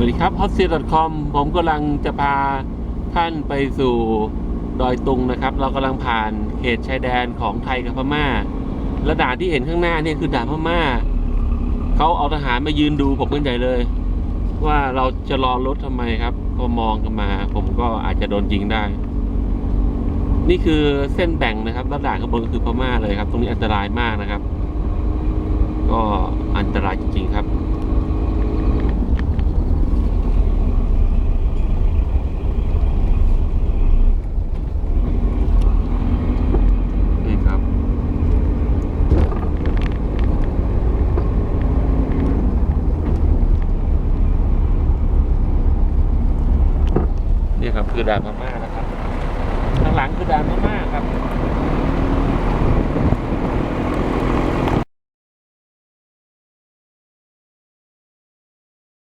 สวัสดีครับ h o t s e a c o m ผมกำลังจะพาท่านไปสู่ดอยตุงนะครับ เรากำลังผ่านเขตชายแดนของไทยกับพม่า และด่านที่เห็นข้างหน้านี่คือด่านพม่า เขาเอาทหารมายืนดูผมกันใหญ่เลย ว่าเราจะรอรถทำไมครับพอมองกันมา ผมก็อาจจะโดนยิงได้ นี่คือเส้นแบ่งนะครับแล้วด่านข้างบนก็คือพม่าเลยครับ ตรงนี้อันตรายมากนะครับ ก็อันตรายจริงๆครับ นี่ครับ นี่ครับคือด่านพม่านะครับข้างหลังคือด่านพม่าครับ